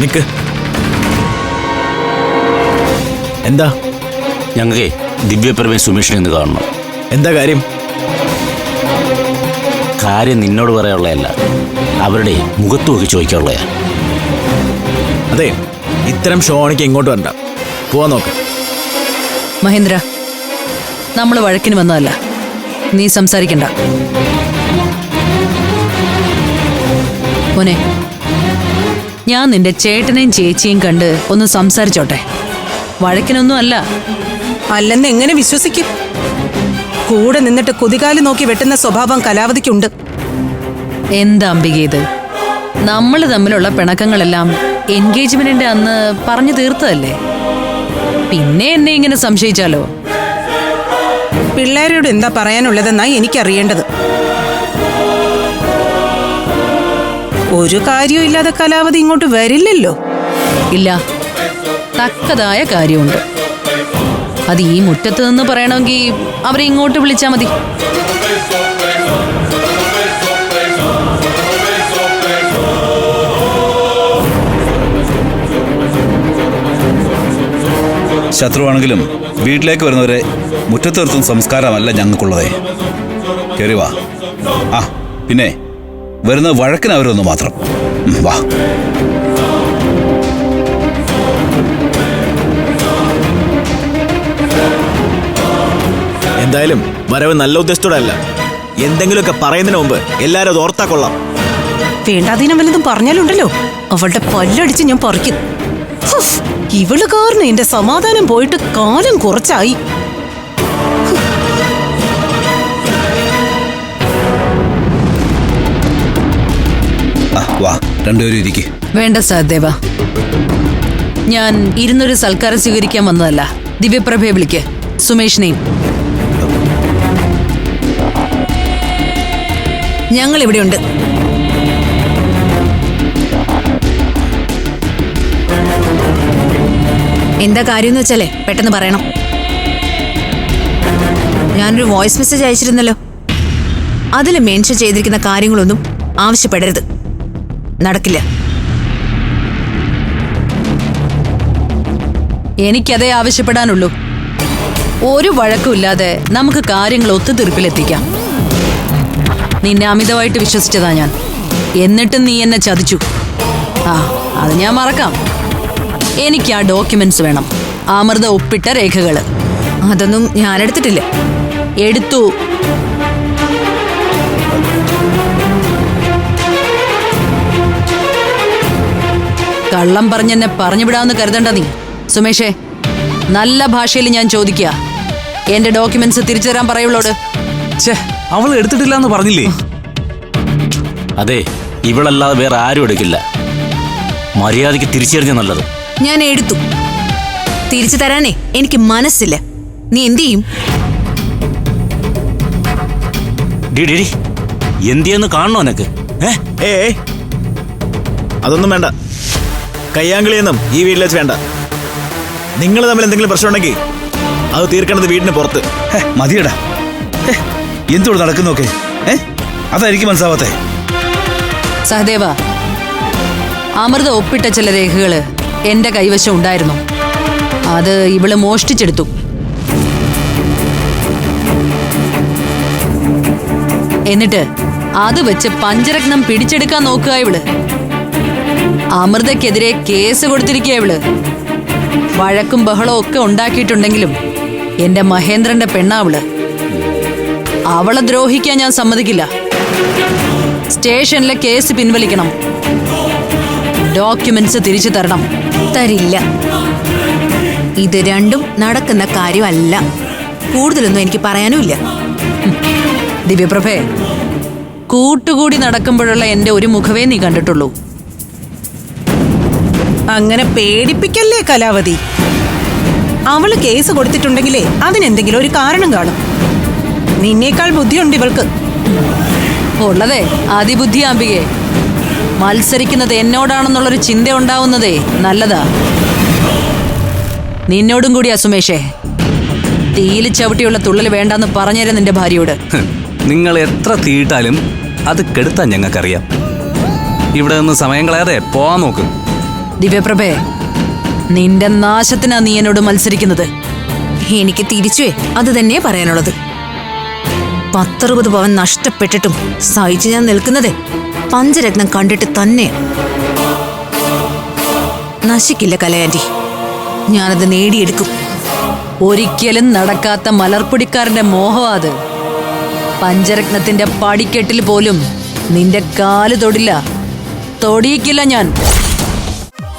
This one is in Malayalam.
നിക്ക്. എന്താ? ഞങ്ങൾക്ക് ദിവ്യപ്രമേ സുമേഷിനെ ഒന്ന് കാണണം. എന്താ കാര്യം? കാര്യം നിന്നോട് പറയാനുള്ളതല്ല. അവരുടെ മുഖത്ത് നോക്കി ചോദിക്കാനുള്ളതാ. അതെ ഇത്തരം ഷോണിക്ക് ഇങ്ങോട്ട് വരണ്ട. പോവാൻ നോക്ക്. മഹേന്ദ്ര നമ്മൾ വഴക്കിന് വന്നതല്ല. നീ സംസാരിക്കണ്ട. മോനെ ഞാൻ നിന്റെ ചേട്ടനെയും ചേച്ചിയും കണ്ട് ഒന്ന് സംസാരിച്ചോട്ടെ. വഴക്കിനൊന്നും അല്ല. അല്ലെന്ന് എങ്ങനെ വിശ്വസിക്കും? കൂടെ നിന്നിട്ട് കുതികാൽ നോക്കി വെട്ടുന്ന സ്വഭാവം കലാവതിക്കുണ്ട് എന്താ അംബിക ഇത്? നമ്മൾ തമ്മിലുള്ള പിണക്കങ്ങളെല്ലാം എൻഗേജ്മെന്റിന്റെ അന്ന് പറഞ്ഞു തീർത്തതല്ലേ? പിന്നെ എന്നെ ഇങ്ങനെ സംശയിച്ചാലോ? പിള്ളേരോട് എന്താ പറയാനുള്ളതെന്നായി എനിക്കറിയേണ്ടത്. ഒരു കാര്യവും ഇല്ലാതെ കലാവതി ഇങ്ങോട്ട് വരില്ലല്ലോ. ഇല്ല തക്കതായ കാര്യമുണ്ട്. അത് ഈ മുറ്റത്ത് നിന്ന് പറയണമെങ്കിൽ അവരെ ഇങ്ങോട്ട് വിളിച്ചാൽ മതി. ശത്രുവാണെങ്കിലും വീട്ടിലേക്ക് വരുന്നവരെ മുറ്റത്ത് നിർത്തുന്ന സംസ്കാരമല്ല ഞങ്ങൾക്കുള്ളതേ. കയറി വാ. ആ പിന്നെ? വരുന്ന വഴക്കിന് അവരൊന്ന് മാത്രം. വാ. എന്തായാലും വരവ് നല്ല ഉദ്ദേശത്തോടെ അല്ല എന്തെങ്കിലുമൊക്കെ പറയുന്നതിന് മുമ്പ് എല്ലാരും അത് ഓർത്താ കൊള്ളാം. വേണ്ടാതീനം വല്ലതും പറഞ്ഞാലുണ്ടല്ലോ. അവളുടെ പല്ലടിച്ച് ഞാൻ പറിക്കും. ഇവൾ കാരണം എന്റെ സമാധാനം പോയിട്ട് കാലം കുറച്ചായി. വാ രണ്ടുപേരും ഇരിക്കും. വേണ്ട സഹദേവ ഞാൻ ഇരുന്നൊരു സൽക്കാരം സ്വീകരിക്കാൻ വന്നതല്ല. ദിവ്യപ്രഭയെ വിളിക്ക്. സുമേഷിനെയും. ഞങ്ങൾ ഇവിടെയുണ്ട് എന്താ കാര്യം എന്ന് വെച്ചാലേ പെട്ടെന്ന് പറയണം. ഞാനൊരു വോയിസ് മെസ്സേജ് അയച്ചിരുന്നല്ലോ. അതിൽ മെൻഷൻ ചെയ്തിരിക്കുന്ന കാര്യങ്ങളൊന്നും ആവശ്യപ്പെടരുത്. നടക്കില്ല. എനിക്കതേ ആവശ്യപ്പെടാനുള്ളൂ. ഒരു വഴക്കുമില്ലാതെ നമുക്ക് കാര്യങ്ങൾ ഒത്തുതീർപ്പിലെത്തിക്കാം. നിന്നെ അമിതമായിട്ട് വിശ്വസിച്ചതാ ഞാൻ. എന്നിട്ടും നീ എന്നെ ചതിച്ചു. ആ അത് ഞാൻ മറക്കാം. എനിക്ക് ആ ഡോക്യുമെന്റ്സ് വേണം. അമൃത ഒപ്പിട്ട രേഖകൾ അതൊന്നും ഞാൻ എടുത്തിട്ടില്ല എടുത്തു. കള്ളം പറഞ്ഞെന്നെ പറഞ്ഞു വിടാമെന്ന് കരുതണ്ട നീ. സുമേഷേ നല്ല ഭാഷയിൽ ഞാൻ ചോദിക്കുക എന്റെ ഡോക്യുമെന്റ്സ് തിരിച്ചു തരാൻ പറയുള്ളോട് ഛേ അവൾ എടുത്തിട്ടില്ല എന്ന് പറഞ്ഞില്ലേ? അതെ ഇവളല്ലാതെ വേറെ ആരും എടുക്കില്ല. മര്യാദയ്ക്ക് തിരിച്ചറിഞ്ഞ നല്ലത്. ഞാൻ എടുത്തു. തിരിച്ചു തരാനേ എനിക്ക് മനസ്സില്ല. നീ എന്തു ചെയ്യും? ഡി ഡി ഡി, എന്തിയെന്ന് കാണണോ നിനക്ക്? ഏ? ഏ ഏ. അതൊന്നും വേണ്ട. കയ്യാങ്കളിയൊന്നും ഈ വീട്ടിൽ വെച്ച് വേണ്ട. നിങ്ങൾ തമ്മിൽ എന്തെങ്കിലും പ്രശ്നമുണ്ടെങ്കിൽ അത് തീർക്കേണ്ടത് വീടിന് പുറത്ത്. മതിയടാ. എന്തോട് നടക്കുന്നൊക്കെ ഏ? അതായിരിക്കും മനസ്സാവാത്ത. സഹദേവ അമൃത ഒപ്പിട്ട ചില രേഖകൾ എന്റെ കൈവശം ഉണ്ടായിരുന്നു. അത് ഇവൾ മോഷ്ടിച്ചെടുത്തു. എന്നിട്ട് അത് വെച്ച് പഞ്ചരത്നം പിടിച്ചെടുക്കാൻ നോക്കുക ഇവൾ. അമൃതയ്ക്കെതിരെ കേസ് കൊടുത്തിരിക്കുക ഇവൾ. വഴക്കും ബഹളവും ഒക്കെ ഉണ്ടാക്കിയിട്ടുണ്ടെങ്കിലും എന്റെ മഹേന്ദ്രന്റെ പെണ്ണാവൾ അവളെ. ദ്രോഹിക്കാൻ ഞാൻ സമ്മതിക്കില്ല. സ്റ്റേഷനിലെ കേസ് പിൻവലിക്കണം. ഡോക്യുമെന്റ്സ് തിരിച്ചു തരണം. തരില്ല. ഇത് രണ്ടും നടക്കുന്ന കാര്യമല്ല. കൂടുതലൊന്നും എനിക്ക് പറയാനുമില്ല. ദിവ്യപ്രഭേ കൂട്ടുകൂടി നടക്കുമ്പോഴുള്ള എന്റെ ഒരു മുഖവേ നീ കണ്ടിട്ടുള്ളൂ. അങ്ങനെ പേടിപ്പിക്കല്ലേ കലാവതി? അവൾ കേസ് കൊടുത്തിട്ടുണ്ടെങ്കിലേ അതിനെന്തെങ്കിലും ഒരു കാരണം കാണും. നിന്നേക്കാൾ ബുദ്ധിയുണ്ട് ഇവൾക്ക്. ഉള്ളതേ അതിബുദ്ധി ആമ്പികെ മത്സരിക്കുന്നത് എന്നോടാണെന്നുള്ളൊരു ചിന്ത ഉണ്ടാവുന്നതേ നല്ലതാ. നിന്നോടും കൂടിയാ സുമേഷേ. തീയിൽ ചവിട്ടിയുള്ള തുള്ളൽ വേണ്ടെന്ന് പറഞ്ഞുതരാം നിന്റെ ഭാര്യയോട്. നിങ്ങൾ എത്ര തീയിട്ടാലും അത് കെടുത്താൻ ഞങ്ങൾക്കറിയാം. ഇവിടെ നിന്ന് സമയം കളയാതെ പോവാൻ നോക്ക്. ദിവ്യപ്രഭേ നിന്റെ നാശത്തിനാ നീ എന്നോട് മത്സരിക്കുന്നത്. എനിക്ക് തിരിച്ചുവേ അത് തന്നെ പറയാനുള്ളത്. പത്തറുപത് പവൻ നഷ്ടപ്പെട്ടിട്ടും സഹിച്ചു ഞാൻ നിൽക്കുന്നതേ പഞ്ചരത്നം കണ്ടിട്ട് തന്നെ. നശിക്കില്ല കലയാന്റി ഞാനത് നേടിയെടുക്കും. ഒരിക്കലും നടക്കാത്ത മലർപ്പൊടിക്കാരന്റെ മോഹം പഞ്ചരത്നത്തിന്റെ പടിക്കെട്ടിൽ പോലും നിന്റെ കാൽ തൊടില്ല. തൊടിയിക്കില്ല ഞാൻ.